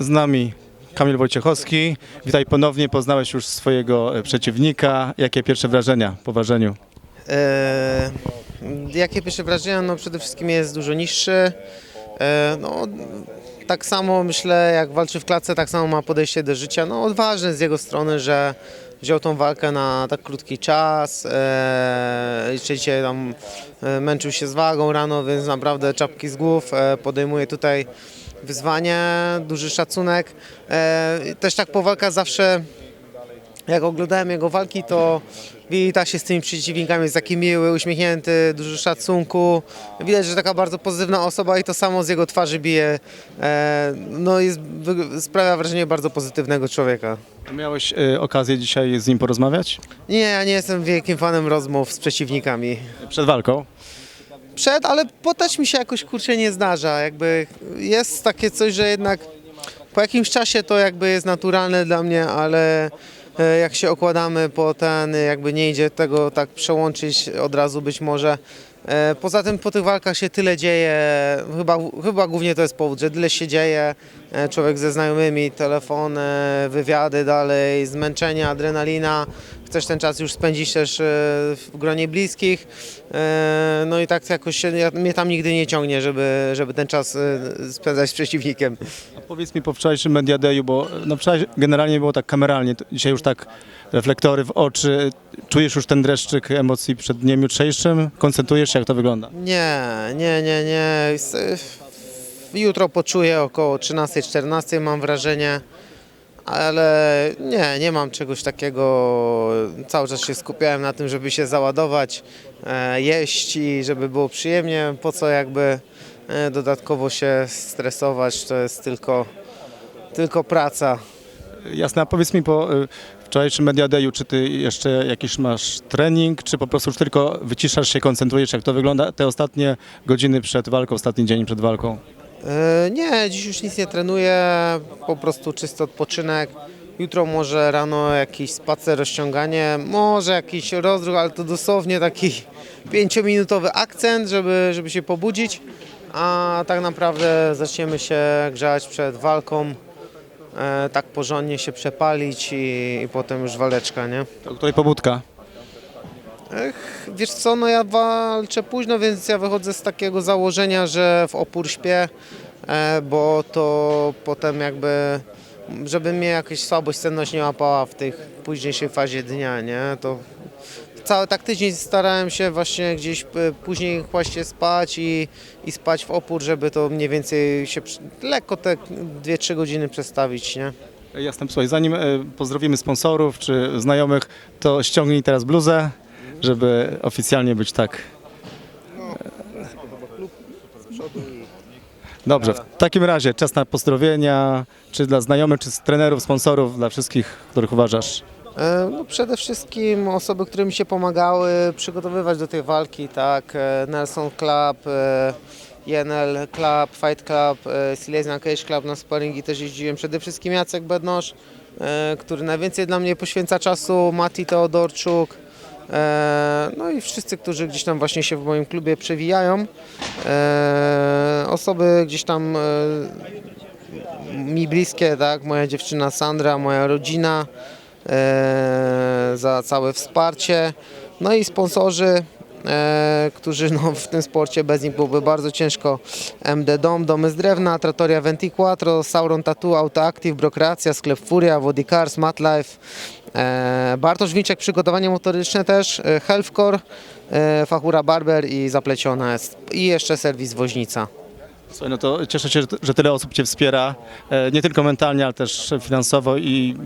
Z nami Kamil Wojciechowski. Witaj ponownie, poznałeś już swojego e, przeciwnika. Jakie pierwsze wrażenia po ważeniu? E, jakie pierwsze wrażenia? No przede wszystkim jest dużo niższy. E, no, tak samo myślę, jak walczy w klatce, tak samo ma podejście do życia. No odważne z jego strony, że wziął tą walkę na tak krótki czas. E, dzisiaj tam e, męczył się z wagą rano, więc naprawdę czapki z głów. E, podejmuje tutaj wyzwanie, duży szacunek. E, też tak po walkach zawsze jak oglądałem jego walki, to wita się z tymi przeciwnikami, jest taki miły, uśmiechnięty, dużo szacunku. Widać, że taka bardzo pozytywna osoba i to samo z jego twarzy bije. E, no jest, sprawia wrażenie bardzo pozytywnego człowieka. Miałeś e, okazję dzisiaj z nim porozmawiać? Nie, ja nie jestem wielkim fanem rozmów z przeciwnikami. Przed walką? Przed, ale po też mi się jakoś kurczę nie zdarza. Jakby jest takie coś, że jednak po jakimś czasie to jakby jest naturalne dla mnie, ale e, jak się okładamy po ten, jakby nie idzie tego tak przełączyć od razu być może. E, Poza tym po tych walkach się tyle dzieje, chyba, chyba głównie to jest powód, że tyle się dzieje, człowiek ze znajomymi, telefony, wywiady dalej, zmęczenie, adrenalina, chcesz ten czas już spędzić też e, w gronie bliskich, E, no i tak jakoś się, ja, mnie tam nigdy nie ciągnie, żeby, żeby ten czas e, spędzać z przeciwnikiem. A powiedz mi po wczorajszym Media Dayu, bo no wczoraj generalnie było tak kameralnie, dzisiaj już tak reflektory w oczy. Czujesz już ten dreszczyk emocji przed dniem jutrzejszym? Koncentrujesz się, jak to wygląda? Nie, nie, nie, nie. Jutro poczuję około 13-14 mam wrażenie, ale nie, nie mam czegoś takiego. Cały czas się skupiałem na tym, żeby się załadować, e, jeść i żeby było przyjemnie. Po co jakby e, dodatkowo się stresować, to jest tylko, tylko praca. Jasne, a powiedz mi po y, wczorajszym Media Dayu, czy ty jeszcze jakiś masz trening, czy po prostu już tylko wyciszasz się, koncentrujesz, jak to wygląda te ostatnie godziny przed walką, ostatni dzień przed walką? E, Nie, dziś już nic nie trenuję, po prostu czysty odpoczynek. Jutro może rano jakiś spacer, rozciąganie, może jakiś rozruch, ale to dosłownie taki pięciominutowy akcent, żeby, żeby się pobudzić. A tak naprawdę zaczniemy się grzać przed walką, e, tak porządnie się przepalić i, i potem już waleczka, nie? To pobudka? Ech, wiesz co, no ja walczę późno, więc ja wychodzę z takiego założenia, że w opór śpię, e, bo to potem jakby, żeby mnie jakaś słabość, senność nie łapała w tej późniejszej fazie dnia, nie, to cały tak tydzień starałem się właśnie gdzieś e, później właśnie spać i, i spać w opór, żeby to mniej więcej się lekko te 2-3 godziny przestawić, nie. Jasne, słuchaj, zanim y, pozdrowimy sponsorów czy znajomych, to ściągnij teraz bluzę, żeby oficjalnie być tak. Dobrze, w takim razie czas na pozdrowienia, czy dla znajomych, czy trenerów, sponsorów, dla wszystkich, których uważasz. E, No przede wszystkim osoby, które mi się pomagały przygotowywać do tej walki, tak, e, Nelson Club, e, Jenel Club, Fight Club, e, Silesian Cage Club na sparingi też jeździłem, przede wszystkim Jacek Bednosz, e, który najwięcej dla mnie poświęca czasu, Mati Teodorczuk, e, no i wszyscy, którzy gdzieś tam właśnie się w moim klubie przewijają, E, osoby gdzieś tam e, mi bliskie, tak, moja dziewczyna Sandra, moja rodzina, e, za całe wsparcie. No i sponsorzy, e, którzy no, w tym sporcie bez nich byłoby bardzo ciężko. MD Dom, Domy z Drewna, Trattoria 24, Sauron Tattoo, Autoactive, Brokreacja, Sklep Furia, Wodicars, Matlife, e, Bartosz Wilczek, przygotowanie motoryczne też, e, Healthcore, e, Fachura Barber i Zapleciona jest. I jeszcze serwis Woźnica. Słuchaj, no to cieszę się, że- tyle osób Cię wspiera, e, nie tylko mentalnie, ale też finansowo i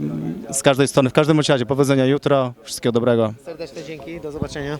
z każdej strony. W każdym razie powodzenia jutro, wszystkiego dobrego. Serdeczne dzięki, do zobaczenia.